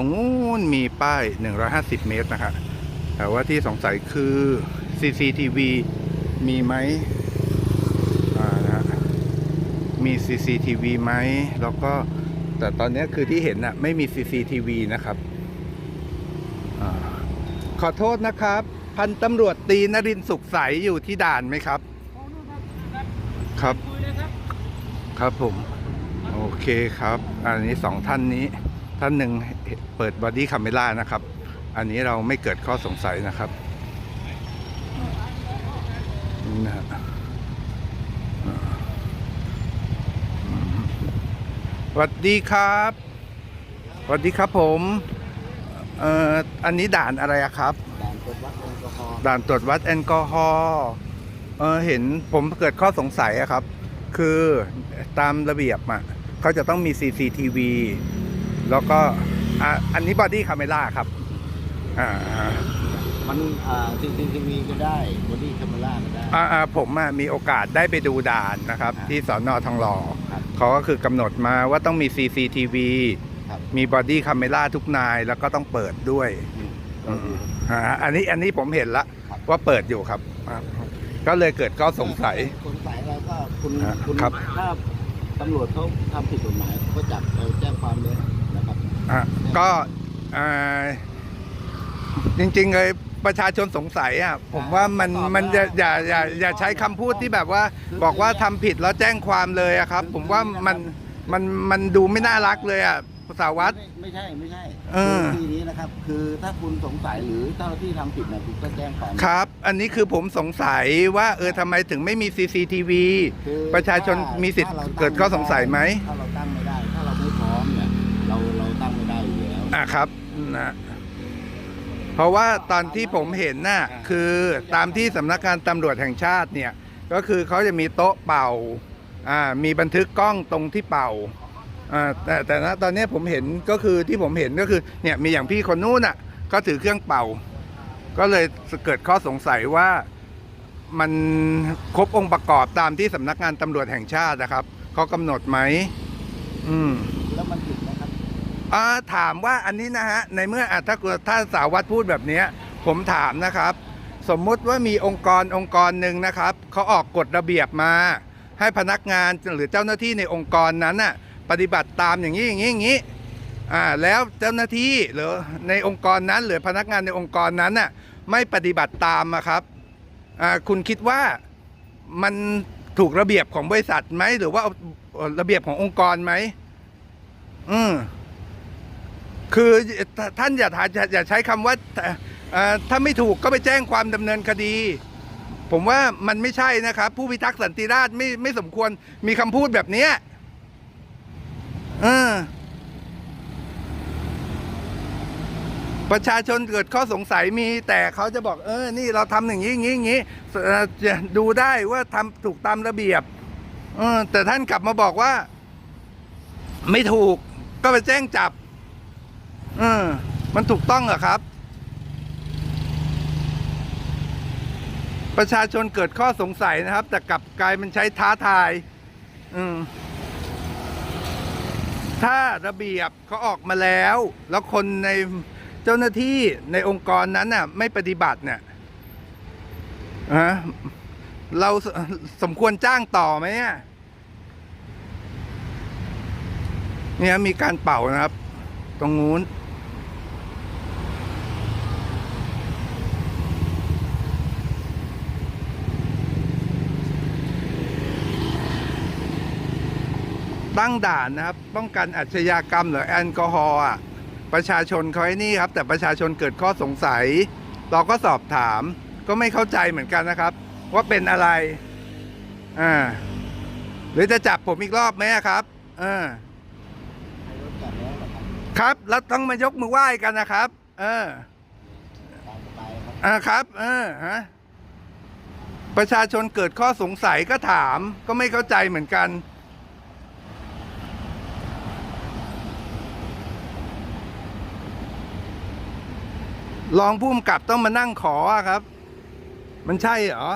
ตรงนู้นมีป้าย 150 เมตรนะครับแต่ว่าที่สงสัยคือ CCTV มีไหมนะมี CCTV ไหมแล้วก็แต่ตอนนี้คือที่เห็นน่ะไม่มี CCTV นะครับอขอโทษนะครับ พันตำรวจตีนรินสุขใสอยู่ที่ด่านไหมครับ ครับ ครับผม โอเคครับ อันนี้สองท่านนี้ ท่านหนึ่งเปิดบอดี้คาเมล่านะครับ อันนี้เราไม่เกิดข้อสงสัยนะครับนี่นะฮะอ่าอืมสวัสดีครับสวัสดีครับผมเอ่ออันนี้ด่านอะไรอะครับ ด่านตรวจวัดแอลกอฮอล์ด่านตรวจวัดแอลกอฮอล์เออเห็นผมเกิดข้อสงสัยอะครับ คือตามระเบียบอะเขาจะต้องมี CCTV แล้วก็อะอันนี้บอดี้คาเมล่าครับอ่ามันอ่าซีซีทีวีก็ได้บอดี้แคมเมราก็ได้อ่าอ่าผมอะมีโอกาสได้ไปดูด่านนะครับครับที่สอนอทองหล่อครับเขาก็คือกำหนดมาว่าต้องมี CCTV ครับมีบอดี้คาเมล่าทุกนายแล้วก็ต้องเปิดด้วยอืมก็ดีอ่าอันนี้อันนี้ผมเห็นละครับว่าเปิดอยู่ครับอ่าก็เลยเกิดข้อสงสัย สงสัยแล้วก็คุณฮะคุณครับถ้าตำรวจเขาทำผิดกฎหมายเขาก็จับเราแจ้งความเลยนะครับ อะก็อ่าจริงๆเลยประชาชนสงสัยอะผมว่ามันมันอย่าอย่าอย่าอย่าใช้คำพูดที่แบบว่า บอกว่าทำผิดแล้วแจ้งความเลยอะครับ ผมว่ามันมันมันดูไม่น่ารักเลยอะสาวัตร ไม่ไม่ใช่ไม่ใช่เออ คือทีนี้นะครับ คือถ้าคุณสงสัยหรือเจ้าหน้าที่ทำผิดนะคุณก็แจ้งความ ครับ อันนี้คือผมสงสัยว่าเออทำไมถึงไม่มี CCTV คือประชาชนมีสิทธิ์ถ้าราตั้งเกิดข้อสงสัยไหม ถ้าเราตั้งไม่ได้ถ้าเราไม่พร้อมเนี่ยเราเราตั้งไม่ ได้อยู่แล้วอะครับนะเพราะว่าตอนที่ผมเห็นน่ะคือตามที่สำนักงานตำรวจแห่งชาติเนี่ย ก็คือเขาจะมีโต๊ะเป่าอ่ามีบันทึกกล้องตรงที่เป่าอ่าแต่แต่นะตอนนี้ผมเห็นก็คือที่ผมเห็นก็คือเนี่ยมีอย่างพี่คนนู้นอะก็ถือเครื่องเป่า ก็เลยเกิดข้อสงสัยว่ามันครบองค์ประกอบตามที่สำนักงานตำรวจแห่งชาตินะครับเขากำหนดไหมอืมแล้วมันผิดนะครับอ่า ถามว่าอันนี้นะฮะในเมื่อถ้าถ้าสาวัตพูดแบบนี้ผมถามนะครับ สมมุติว่ามีองค์กรองค์กรหนึ่งนะครับเขาออกกฎระเบียบมา ให้พนักงานหรือเจ้าหน้าที่ในองค์กรนั้นน่ะปฏิบัติตามอย่างนี้อย่างนี้อย่างนี้อ่าแล้วเจ้าหน้าที่หรือในองค์กรนั้น หรือพนักงานในองค์กรนั้นน่ะไม่ปฏิบัติตามอะครับอ่าคุณคิดว่ามันถูกระเบียบของบริษัทไหมหรือว่าระเบียบขององค์กรไหมอืม คือท่านอย่าอย่าใช้คำว่าถ้าไม่ถูกก็ไปแจ้งความดำเนินคดี ผมว่ามันไม่ใช่นะครับ ผู้พิทักษ์สันติราษฎร์ไม่ไม่สมควรมีคำพูดแบบเนี้ยเออประชาชนเกิดข้อสงสัยมี แต่เขาจะบอกเออ นี่เราทำอย่างนี้อย่างนี้อย่างนี้ดูได้ว่าทำถูกตามระเบียบเออแต่ท่านกลับมาบอกว่า ไม่ถูกก็ไปแจ้งจับ เออ มันถูกต้องเหรอครับ ประชาชนเกิดข้อสงสัยนะครับ แต่กลับกลายมันใช้ท้าทายอืมถ้าระเบียบเขาออกมาแล้ว แล้วคนในเจ้าหน้าที่ในองค์กรนั้นน่ะ ไม่ปฏิบัติเนี่ยฮะเราสสมควรจ้างต่อไหมอะเนี่ยมีการเป่านะครับ ตรงนู้น ตั้งด่านนะครับ ป้องกันอาชญากรรมหรือแอลกอฮอล์อะประชาชนเขาไอ้นี่ครับ แต่ประชาชนเกิดข้อสงสัย เราก็สอบถาม ก็ไม่เข้าใจเหมือนกันนะครับ ว่าเป็นอะไรอ่าหรือจะจับผมอีกรอบไหมครับเออครับ แล้วต้องมายกมือไหว้กันนะครับ เออตามสไตล์ครับอ่าครับ เออฮะประชาชนเกิดข้อสงสัยก็ถาม ก็ไม่เข้าใจเหมือนกัน รองผู้กำกับต้องมานั่งขอครับ มันใช่เหรอ